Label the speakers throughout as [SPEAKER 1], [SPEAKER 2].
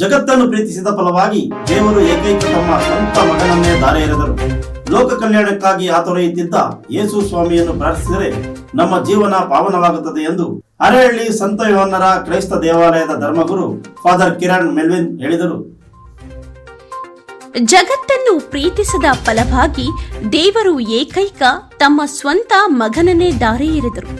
[SPEAKER 1] ಜಗತ್ತನ್ನು ಪ್ರೀತಿಸಿದ ಫಲವಾಗಿ ದೇವರು ಏಕೈಕ ತಮ್ಮ ಸ್ವಂತ ಮಗನನ್ನೇ ದಾರೆ ಎರೆದರು. ಲೋಕ ಕಲ್ಯಾಣಕ್ಕಾಗಿ ಆತೊರೆಯುತ್ತಿದ್ದ ಯೇಸು ಸ್ವಾಮಿಯನ್ನು ಪ್ರಾರ್ಥಿಸಿದರೆ ನಮ್ಮ ಜೀವನ ಪಾವನವಾಗುತ್ತದೆ ಎಂದು ಅರೆಹಳ್ಳಿ ಸಂತ ಯೋಹನ್ನರ ಕ್ರೈಸ್ತ ದೇವಾಲಯದ ಧರ್ಮಗುರು ಫಾದರ್ ಕಿರಣ್ ಮೆಲ್ವಿನ್ ಹೇಳಿದರು.
[SPEAKER 2] ಜಗತ್ತನ್ನು ಪ್ರೀತಿಸದ ಫಲವಾಗಿ ದೇವರು ಏಕೈಕ ತಮ್ಮ ಸ್ವಂತ ಮಗನನ್ನೇ ದಾರಿ ಎರೆದರು.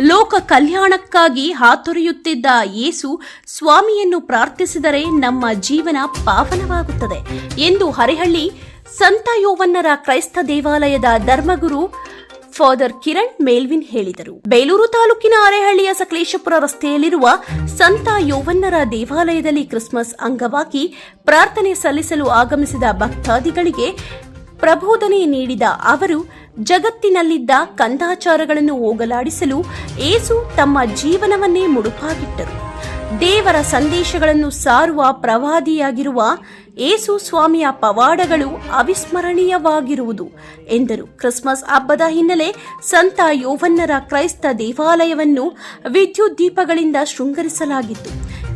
[SPEAKER 2] ಲೋಕ ಕಲ್ಯಾಣಕ್ಕಾಗಿ ಹಾತೊರೆಯುತ್ತಿದ್ದ ಯೇಸು ಸ್ವಾಮಿಯನ್ನು ಪ್ರಾರ್ಥಿಸಿದರೆ ನಮ್ಮ ಜೀವನ ಪಾವನವಾಗುತ್ತದೆ ಎಂದು ಹರಿಹಳ್ಳಿ ಸಂತ ಯೋವನ್ನರ ಕ್ರೈಸ್ತ ದೇವಾಲಯದ ಧರ್ಮಗುರು ಫಾದರ್ ಕಿರಣ್ ಮೇಲ್ವಿನ್ ಹೇಳಿದರು. ಬೇಲೂರು ತಾಲೂಕಿನ ಅರೆಹಳ್ಳಿಯ ಸಕಲೇಶಪುರ ರಸ್ತೆಯಲ್ಲಿರುವ ಸಂತ ಯೋವನ್ನರ ದೇವಾಲಯದಲ್ಲಿ ಕ್ರಿಸ್ಮಸ್ ಅಂಗವಾಗಿ ಪ್ರಾರ್ಥನೆ ಸಲ್ಲಿಸಲು ಆಗಮಿಸಿದ ಭಕ್ತಾದಿಗಳಿಗೆ ಪ್ರಬೋಧನೆ ನೀಡಿದ ಅವರು ಜಗತ್ತಿನಲ್ಲಿದ್ದ ಕಂದಾಚಾರಗಳನ್ನು ಹೋಗಲಾಡಿಸಲು ಏಸು ತಮ್ಮ ಜೀವನವನ್ನೇ ಮುಡುಪಾಗಿಟ್ಟರು. ದೇವರ ಸಂದೇಶಗಳನ್ನು ಸಾರುವ ಪ್ರವಾದಿಯಾಗಿರುವ ಏಸು ಸ್ವಾಮಿಯ ಪವಾಡಗಳು ಅವಿಸ್ಮರಣೀಯವಾಗಿರುವುದು ಎಂದರು. ಕ್ರಿಸ್ಮಸ್ ಹಬ್ಬದ ಹಿನ್ನೆಲೆ ಸಂತ ಯೋವನ್ನರ ಕ್ರೈಸ್ತ ದೇವಾಲಯವನ್ನು ವಿದ್ಯುತ್ ದೀಪಗಳಿಂದ ಶೃಂಗರಿಸಲಾಗಿತ್ತು.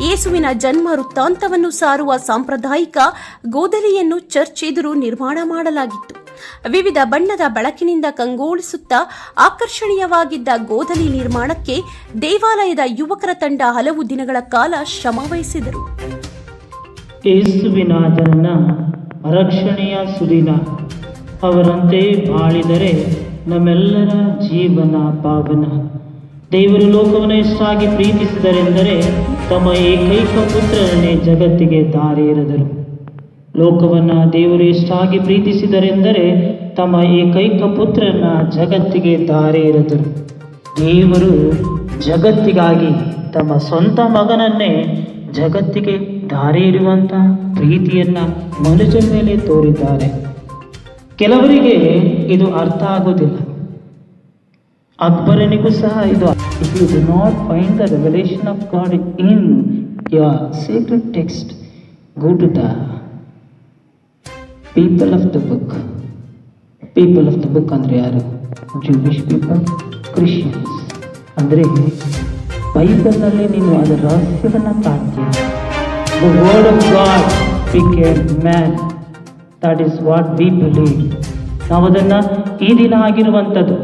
[SPEAKER 2] ಏಸುವಿನ ಜನ್ಮ ವೃತ್ತಾಂತವನ್ನು ಸಾರುವ ಸಾಂಪ್ರದಾಯಿಕ ಗೋದಲಿಯನ್ನು ಚರ್ಚ್ ಎದುರು ನಿರ್ಮಾಣ ಮಾಡಲಾಗಿತ್ತು. ವಿವಿಧ ಬಣ್ಣದ ಬೆಳಕಿನಿಂದ ಕಂಗೊಳಿಸುತ್ತಾ ಆಕರ್ಷಣೀಯವಾಗಿದ್ದ ಗೋದಲಿ ನಿರ್ಮಾಣಕ್ಕೆ ದೇವಾಲಯದ ಯುವಕರ ತಂಡ ಹಲವು ದಿನಗಳ ಕಾಲ ಶ್ರಮವಹಿಸಿದರು
[SPEAKER 3] ಯೇಸುವಿನ ರಕ್ಷಣೆಯ ಸುದಿನ. ಅವರಂತೆ ಬಾಳಿದರೆ ನಮ್ಮೆಲ್ಲರ ಜೀವನ ಪಾವನ. ದೇವರು ಲೋಕವನ್ನು ಎಷ್ಟಾಗಿ ಪ್ರೀತಿಸಿದರೆಂದರೆ ತಮ್ಮ ಏಕೈಕ ಪುತ್ರರನ್ನೇ ಜಗತ್ತಿಗೆ ದಾರಿ ಎರೆದರು ಲೋಕವನ್ನು ದೇವರು ಎಷ್ಟಾಗಿ ಪ್ರೀತಿಸಿದರೆಂದರೆ ತಮ್ಮ ಏಕೈಕ ಪುತ್ರನ ಜಗತ್ತಿಗೆ ದಾರಿ ಎರೆದರು ದೇವರು ಜಗತ್ತಿಗಾಗಿ ತಮ್ಮ ಸ್ವಂತ ಮಗನನ್ನೇ ಜಗತ್ತಿಗೆ ದಾರಿ ಇರುವಂಥ ಪ್ರೀತಿಯನ್ನ ಮನುಷ್ಯನ ಮೇಲೆ ತೋರಿದ್ದಾರೆ. ಕೆಲವರಿಗೆ ಇದು ಅರ್ಥ ಆಗೋದಿಲ್ಲ ಅಕ್ಬರನಿಗೂ ಸಹ ಇದು if you do not find the revolution of God in your secret text go to the people of the book people of the book ಅಂದರೆ ಯಾರು? ಜೂವಿಷ್ ಪೀಪಲ್ ಕ್ರಿಶ್ಚಿಯನ್ಸ್ ಅಂದರೆ ಬೈಬಲ್ನಲ್ಲಿ ನೀನು ಅದರ ರಹಸ್ಯವನ್ನು ಕಾಣ್ತೀಯ the word of God became man that is what we believe ನಾವು ಅದನ್ನು ಈ ದಿನ ಆಗಿರುವಂಥದ್ದು.